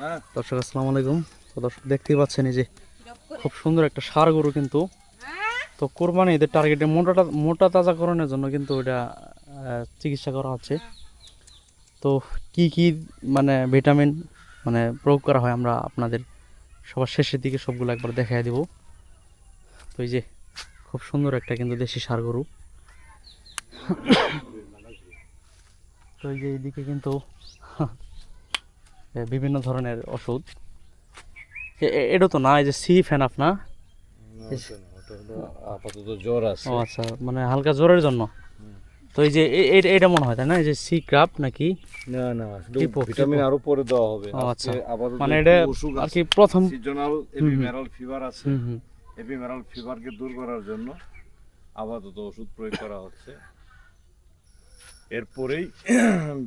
দর্শক, আসসালামু আলাইকুম। তো দর্শক, দেখতেই পাচ্ছেন এই যে খুব সুন্দর একটা সার গরু কিন্তু। তো কোরবানি এদের টার্গেটে মোটাটা মোটা তাজাকরণের জন্য কিন্তু এটা চিকিৎসা করা হচ্ছে। তো কি কি মানে ভিটামিন মানে প্রয়োগ করা হয় আমরা আপনাদের সবার শেষের দিকে সবগুলো একবার দেখাই দিব। তো এই যে খুব সুন্দর একটা কিন্তু দেশি সার গরু। তো এই যে এইদিকে কিন্তু বিভিন্ন ধরনের ওষুধ। এটা তো না এই যে সি ফ্যান আপনার আপাতত জ্বর আছে। ও আচ্ছা মানে হালকা জ্বরের জন্য? তো এই যে এটা মনে হয় তাই না? এই যে সি ক্রাফ নাকি? না না ভিটামিন কিপো। আরও পরে দেওয়া হবে। আচ্ছা। মানে এটা আর কি প্রথম সিজনাল এপিমেরাল ফিভার আছে। এপিমেরাল ফিভারকে দূর করার জন্য আপাতত ওষুধ প্রয়োগ করা হচ্ছে। এরপরেই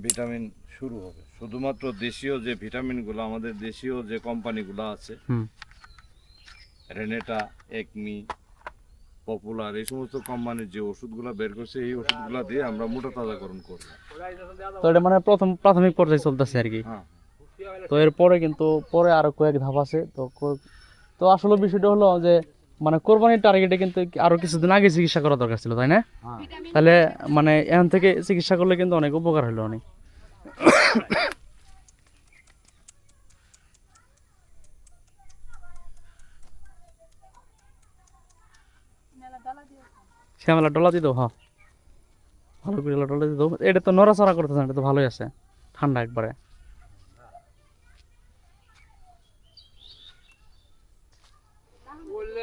ভিটামিন শুরু হবে। শুধুমাত্র দেশীয় যে ভিটামিনগুলো আমাদের দেশীয় যে কোম্পানিগুলো আছে রেনেটা একমি পপুলার এই সমস্ত কোম্পানির যে ওষুধগুলো বের করছে এই ওষুধগুলো দিয়ে আমরা মোটা তাজাকরণ করব। তো এটা মানে প্রথম প্রাথমিক পর্যায়ে চলতেছে আর কি? হ্যাঁ। তো এরপরে কিন্তু পরে আরও কয়েক ধাপ আছে তো তো আসলে বিষয়টা হলো যে মানে কোরবানির টার্গেটে কিন্তু আরও কিছুদিন আগে চিকিৎসা করা দরকার ছিল তাই না? হ্যাঁ। তাহলে মানে এখান থেকে চিকিৎসা করলে কিন্তু অনেক উপকার হলো অনেক। শ্যামেলা ডলা দিত হ্যাঁ। ভালো করে ডলা দিত এটা তো নড়াচড়া করতেছে না, এটা তো ভালোই আছে ঠান্ডা একবারে।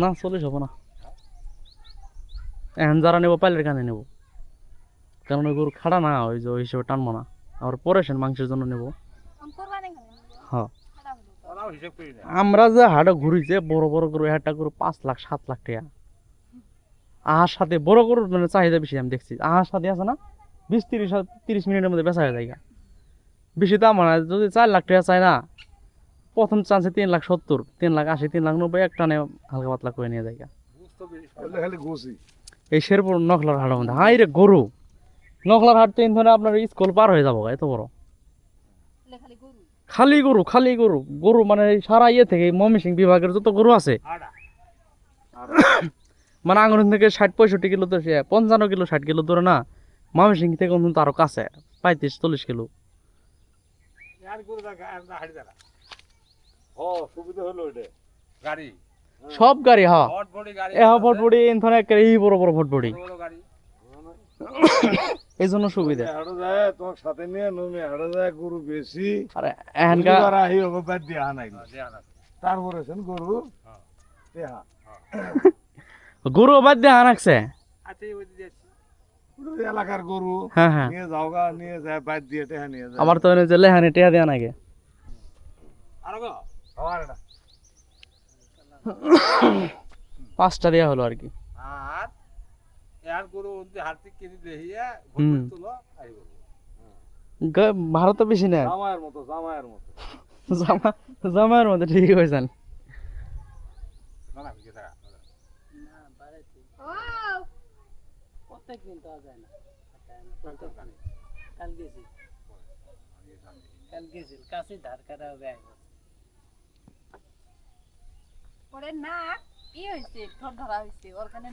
না চল্লিশ হব না। এখন যারা নেব পাইলের কানে নেব। কারণ ওই গরু খাড়া না ওই যে ওই হিসেবে টানবো না। আবার পরে সেন মাংসের জন্য নেব। হ্যাঁ। আমরা যে হাটে ঘুরি যে বড় বড় গরু একটা গরু পাঁচ লাখ সাত লাখ টাকা। আহার সাথে বড় গরুর মানে চাহিদা বেশি আমি দেখছি। আহার সাথে আছে না বিশ তিরিশ তিরিশ মিনিটের মধ্যে বেচা হয়ে যায় বেশি দাম হয় না যদি চার লাখ টাকা চায় না প্রথম চান্সে তিন লাখ সত্তর তিন লাখ আশি তিন লাখ নব্বই এক টানে হালকা পাতলা করে নিয়ে যায় এই শেরপুর নখলার হাটের মধ্যে হাই রে গরু। নখলার হাট তো এই ধরে আপনার স্কুল পার হয়ে যাব এত বড়। খালি গরু। খালি গরু গরু। মানে সারা ইয়ে থেকে ময়মনসিং বিভাগের যত গরু আছে। মানে আঙুর থেকে ষাট পঁয়ষট্টি কিলো তো সে পঞ্চান্ন কিলো ষাট কিলো ধরে না ময়মনসিং থেকে অন্তত আরও কাছে পঁয়ত্রিশ চল্লিশ কিলো। সুবিধা হলো এটা। গাড়ি? সব গাড়ি হ্যাঁ। হট বডি গাড়ি এ একটা এই বড় বড় এই জন্য সুবিধা। হাড়ো যায় তোমার সাথে নিয়ে নমি হাড়ো যায় গরু বেশি। আর আহি হবে বাদ দিয়ে আনাই দেয়া তারপরে সেন গরু দেহা। গরু বাদ দিয়ে আনাকছে আচ্ছা এলাকার গরু। হ্যাঁ হ্যাঁ। নিয়ে যাও গা নিয়ে যায় বাদ দিয়ে টেহা নিয়ে যায়। আমার তো এনে যে লেহানে টেয়া দেওয়া নাকি আর গো। পাঁচটা দেওয়া হলো আর কি। আর এর গরু হাতে কিনে তুলো তো বেশি না জামাইয়ের মতো জামাইয়ের মতো। জামা ঠিক প্রত্যেকদিন যায় না। কাল গেছি। কাল গেছিল কাছে ধার কাটা হবে ওরে না ই হয়েছে ঠোঁট ধরা হয়েছে ওর কানে